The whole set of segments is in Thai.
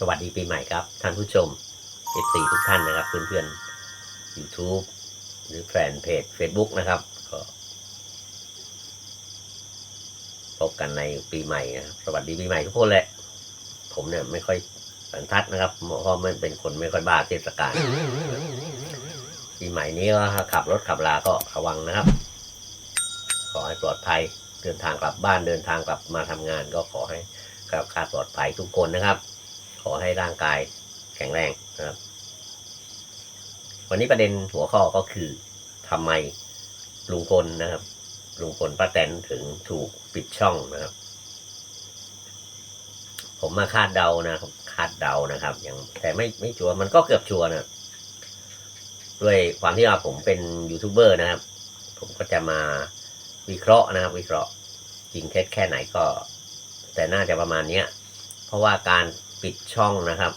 สวัสดีปีใหม่ครับ ท่านผู้ชม F4 ทุกท่านนะครับเพื่อนๆ YouTube หรือแฟนเพจ Facebook นะครับ ก็พบกันในปีใหม่นะครับ สวัสดีปีใหม่ทุกคนแหละ ผมเนี่ยไม่ค่อยสันทัดนะครับเพราะมันเป็นคนไม่ค่อยบ้าเทศกาลปีใหม่นี้ก็ขับรถขับลาก็ระวังนะครับ ขอให้ปลอดภัยเดินทางกลับบ้านเดินทางกลับมาทำงาน ก็ขอให้กลับคาดปลอดภัยทุกคนนะครับ อให้ร่างกายแข็งแรงนะครับ วันนี้ประเด็นหัวข้อก็คือทำไมลุงพลนะครับลุงพลป้าแตนถึงถูกปิดช่องนะครับ ผมมาคาดเดานะครับ คาดเดานะครับอย่างแต่ไม่ไม่ชัวร์มันก็เกือบชัวร์นะด้วยความที่ว่าผมเป็นยูทูบเบอร์นะครับ ผมก็จะมาวิเคราะห์นะครับ วิเคราะห์จริงเท็จแค่ไหนก็ แต่น่าจะประมาณเนี้ย เพราะว่าการ ปิดช่องนะครับ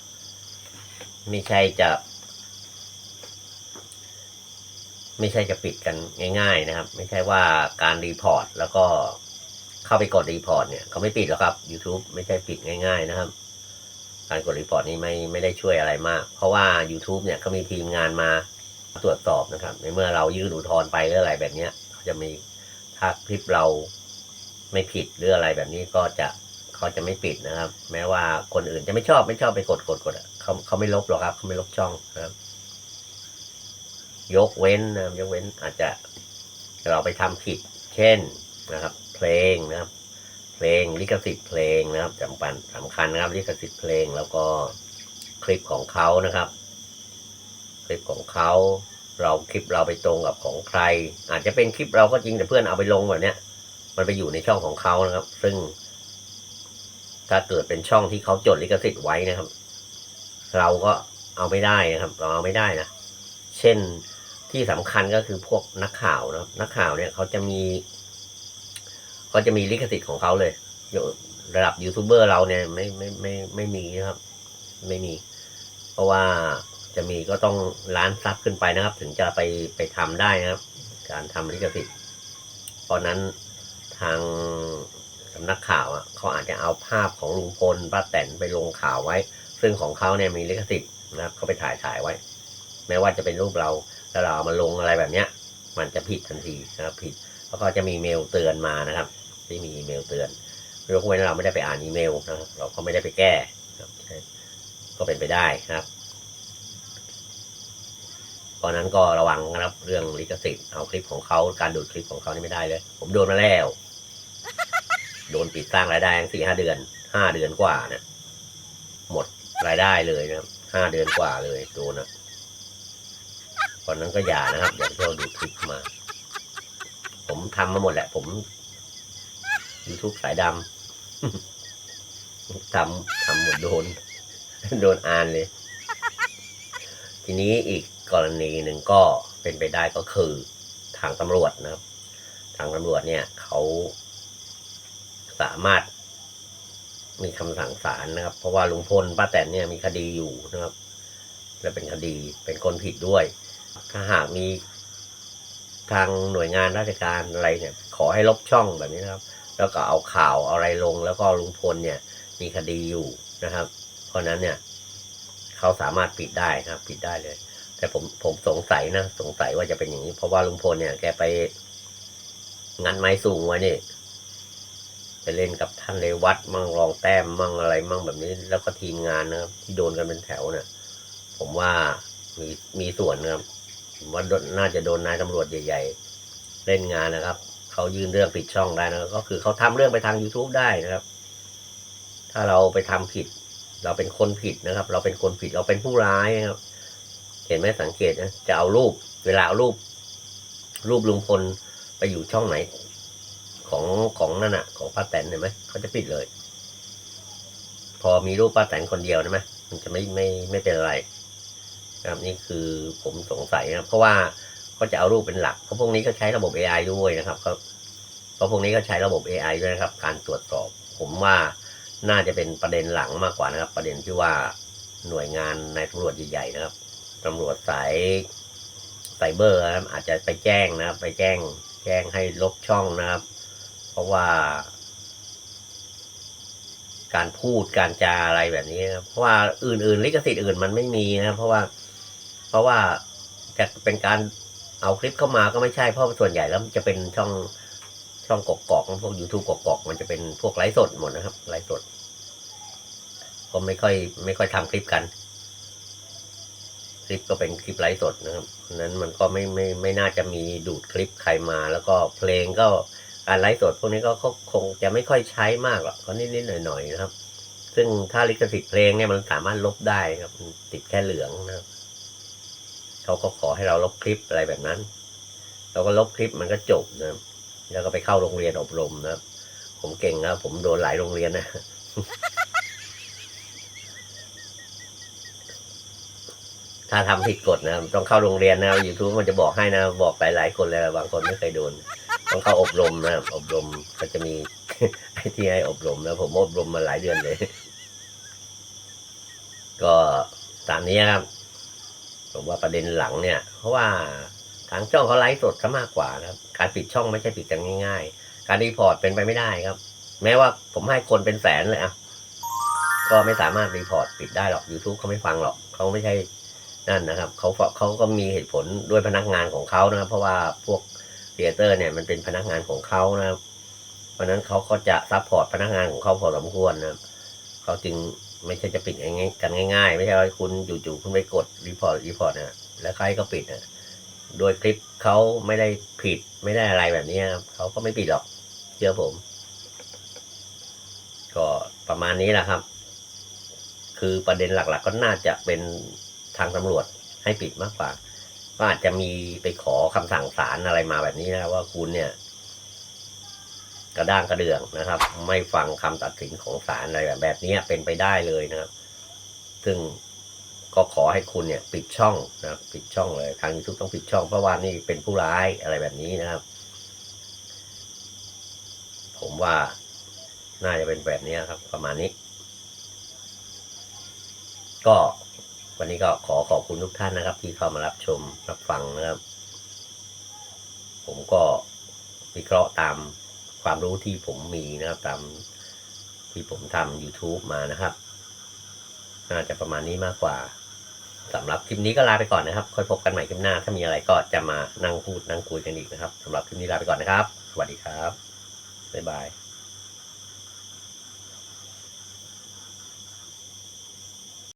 ไม่ใช่จะ ไม่ใช่จะปิดกันง่าย ๆนะครับ ไม่ใช่ว่าการรีพอร์ตแล้วก็เข้าไปกดรีพอร์ตเนี่ยเขาไม่ปิดหรอกครับ YouTube ไม่ใช่ปิดง่าย ๆนะครับ การกดรีพอร์ตนี้ไม่ไม่ได้ช่วยอะไรมาก เพราะว่า YouTube เนี่ยเขามีทีมงานมาตรวจสอบนะครับ ในเมื่อเรายื่นอุทธรณ์ไปหรืออะไรแบบเนี้ยเขาจะมีถ้าคลิปเราไม่ผิดหรืออะไรแบบนี้ก็จะ เขาจะไม่ปิดนะครับ แม้ว่าคนอื่นจะไม่ชอบไม่ชอบไปกดกดกดเขาเขาไม่ลบหรอกครับเขาไม่ลบช่องนะครับ ยกเว้นนะยกเว้นอาจจะเราไปทำผิด เช่นนะครับ เพลงนะครับ เพลงลิขสิทธิ์เพลงนะครับจำปันสำคัญนะครับ ลิขสิทธิ์เพลงแล้วก็คลิปของเขานะครับ คลิปของเขาเราคลิปเราไปตรงกับของใคร อาจจะเป็นคลิปเราก็จริงแต่เพื่อนเอาไปลงแบบเนี้ย มันไปอยู่ในช่องของเขานะครับ ซึ่ง ถ้าเกิดเป็นช่องที่เขาจดลิขสิทธิ์ไว้นะครับ เราก็เอาไม่ได้นะครับ เราเอาไม่ได้นะ เช่นที่สำคัญก็คือพวกนักข่าวนะครับนักข่าวเนี่ยเขาจะมีเขาจะมีลิขสิทธิ์ของเขาเลยอยู่ระดับยูทูบเบอร์เราเนี่ยไม่ไม่ไม่ไม่มีนะครับ ไม่มี เพราะว่าจะมีก็ต้องล้านซับขึ้นไปนะครับ ถึงจะไปไปทำได้นะครับ การทำลิขสิทธิ์เพราะนั้นทางำนักข่าวอะเขาอาจจะเอาภาพของลุงพลป้าแตนไปลงข่าวไว้ ซึ่งของเขาเนี่ยมีลิขสิทธิ์นะครับเขาไปถ่ายถ่ายไว้ แม้ว่าจะเป็นรูปเราแล้วเราเอามาลงอะไรแบบเนี้ย มันจะผิดทันทีนะครับผิดแล้วก็จะมีเมลเตือนมานะครับ ที่มีอีเมลเตือนยกเว้นเราไม่ได้ไปอ่านอีเมลนะครับ เราก็ไม่ได้ไปแก้ครับก็เป็นไปได้นะครับเพราะนั้นก็ระวังนะครับเรื่องลิขสิทธิ์เอาคลิปของเขาการดูดคลิปของเขานี่ไม่ได้เลย ผมโดนมาแล้ว โดนปิดสร้างรายได้สี่ห้าเดือนห้าเดือนกว่าเนี่ยหมดรายได้เลยนะครับห้าเดือนกว่าเลยโดนนะตอนนั้นก็อย่านะครับอย่าเที่ยวดูคลิปมา ผมทำมาหมดแหละ ผม YouTube สายดำทำทำหมดโดน โดนอ่านเลย ทีนี้อีกกรณีหนึ่งก็เป็นไปได้ก็คือทางตำรวจนะครับ ทางตำรวจเนี่ยเขา สามารถ มีคำสั่งศาลนะครับ เพราะว่าลุงพลป้าแตนเนี่ยมีคดีอยู่นะครับ และเป็นคดีเป็นคนผิดด้วย ถ้าหากมีทางหน่วยงานราชการอะไรเนี่ย ขอให้ลบช่องแบบนี้นะครับ แล้วก็เอาข่าวเอาอะไรลง แล้วก็ลุงพลเนี่ย มีคดีอยู่นะครับ เพราะนั้นเนี่ย เขาสามารถปิดได้ครับ ปิดได้เลย แต่ผมผมสงสัยนะ สงสัยว่าจะเป็นอย่างนี้ เพราะว่าลุงพลเนี่ยแกไปงันไม้สูงไว้นี่ เล่นกับท่านเลวัตมั่งรองแต้มมั่งอะไรมั่งแบบนี้ แล้วก็ทีมงานนะครับที่โดนกันเป็นแถวเนี่ยผมว่ามีมีส่วนนะครับผมว่าน่าจะโดนนายตำรวจใหญ่ ๆ เล่นงานนะครับเขายื่นเรื่องปิดช่องได้นะก็คือเขาทำเรื่องไปทาง youtube ได้นะครับ ถ้าเราไปทำผิด เราเป็นคนผิดนะครับ เราเป็นคนผิดเราเป็นผู้ร้ายนะครับ เห็นไหมสังเกตนะจะเอารูป เวลาเอารูป รูปลุงพลไปอยู่ช่องไหน ของของนั่นน่ะ ของป้าแตนเห็นไหมเขาจะปิดเลย พอมีรูปป้าแตนคนเดียวใช่ไหมมันจะไม่ไม่ไม่เป็นไรนะครับนี่คือผมสงสัยนะเพราะว่าเขาจะเอารูปเป็นหลักเพราะพวกนี้ก็ใช้ระบบ AI ด้วยนะครับเขาเพราะพวกนี้ก็ใช้ระบบ AI ด้วยนะครับ การตรวจสอบ ผมว่าน่าจะเป็นประเด็นหลังมากกว่านะครับ ประเด็นที่ว่าหน่วยงานในตำรวจใหญ่ๆนะครับตำรวจสายไซเบอร์นะครับอาจจะไปแจ้งนะครับ ไปแจ้งแจ้งให้ลบช่องนะครับ ราะว่า การพูดการจาอะไรแบบนี้นะครับเพราะว่าอื่นๆลิขสิทธิ์อื่นมันไม่มีนะครับเพราะว่า เพราะว่าจะเป็นการเอาคลิปเข้ามาก็ไม่ใช่เพราะส่วนใหญ่แล้วมันจะเป็นช่องช่องกกอกพวก YouTube กกอกมันจะเป็นพวกไลฟ์สดหมดนะครับไลฟ์สดก็ไม่ค่อย ไม่ค่อยทำคลิปกัน คลิปก็เป็นคลิปไลฟ์สดนะครับนั้นมันก็ไม่ไม่ไม่น่าจะมีดูดคลิปใครมา แล้วก็เพลงก็ การไลฟ์สดพวกนี้ก็คงจะไม่ค่อยใช้มากหรอกก็นิดๆหน่อยๆนะครับ ซึ่งถ้าลิขสิทธิ์เพลงเนี่ยมันสามารถลบได้ครับ ติดแค่เหลืองนะครับเขาก็ขอให้เราลบคลิปอะไรแบบนั้น เราก็ลบคลิปมันก็จบนะครับ แล้วก็ไปเข้าโรงเรียนอบรมนะครับ ผมเก่งนะครับผมโดนหลายโรงเรียนนะถ้าทำผิดกฎนะต้องเข้าโรงเรียนนะยูทูบมันจะบอกให้นะ บอกไปหลายคนเลยบางคนไม่เคยโดน ต้องเข้าอบรมนะครับอบรมก็จะมีไอ้ที่ให้อบรมแล้วผมอบรมมาหลายเดือนเลย ก็ตามนี้ครับ ผมว่าประเด็นหลังเนี่ย เพราะว่าทางช่องเขาไลฟ์สดซะมากกว่านะครับ การปิดช่องไม่ใช่ปิดกันง่าย ๆ การรีพอร์ตเป็นไปไม่ได้ครับ แม้ว่าผมให้คนเป็นแสนเลยอะก็ไม่สามารถรีพอร์ตปิดได้หรอก YouTube เขาไม่ฟังหรอกเขาไม่ใช่นั่นนะครับเขาเขาก็มีเหตุผลด้วยพนักงานของเขานะครับ เพราะว่าพวก เทเตอร์เนี่ยมันเป็นพนักงานของเขานะครับ เพราะนั้นเขาก็จะซัพพอร์ตพนักงานของเขาพอสมควรนะครับเขาจึงไม่ใช่จะปิดง่ายๆกันง่ายๆ ไม่ใช่ว่าคุณจู่ๆคุณไปกดรีพอร์ตรีพอร์ตนะแล้วใครก็ปิดนะโดยคลิปเขาไม่ได้ผิดไม่ได้อะไรแบบนี้ครับเขาก็ไม่ปิดหรอกเชื่อผม ก็ประมาณนี้แหละครับ คือประเด็นหลัก ๆ ก็น่าจะเป็นทางตำรวจให้ปิดมากกว่า ก็อาจจะมีไปขอคำสั่งศาลอะไรมาแบบนี้นะว่าคุณเนี่ย กระด้างกระเดื่องนะครับ ไม่ฟังคำตัดสินของศาลอะไรแบบแบบนี้เป็นไปได้เลยนะครับ ซึ่งก็ขอให้คุณเนี่ย ปิดช่องนะปิดช่องเลยทางยูทูบต้องปิดช่องเพราะว่านี่เป็นผู้ร้ายอะไรแบบนี้นะครับ ผมว่าน่าจะเป็นแบบนี้ครับ ประมาณนี้ ก็ วันนี้ก็ขอขอบคุณทุกท่านนะครับ ที่เข้ามารับชมรับฟังนะครับ ผมก็วิเคราะห์ตามความรู้ที่ผมมีนะครับตามที่ผมทำ YouTube มานะครับ น่าจะประมาณนี้มากกว่าสำหรับคลิปนี้ก็ลาไปก่อนนะครับ ค่อยพบกันใหม่คลิปหน้า ถ้ามีอะไรก็จะมานั่งพูดนั่งคุยกันอีกนะครับสำหรับคลิปนี้ลาไปก่อนนะครับ สวัสดีครับ บ๊ายบาย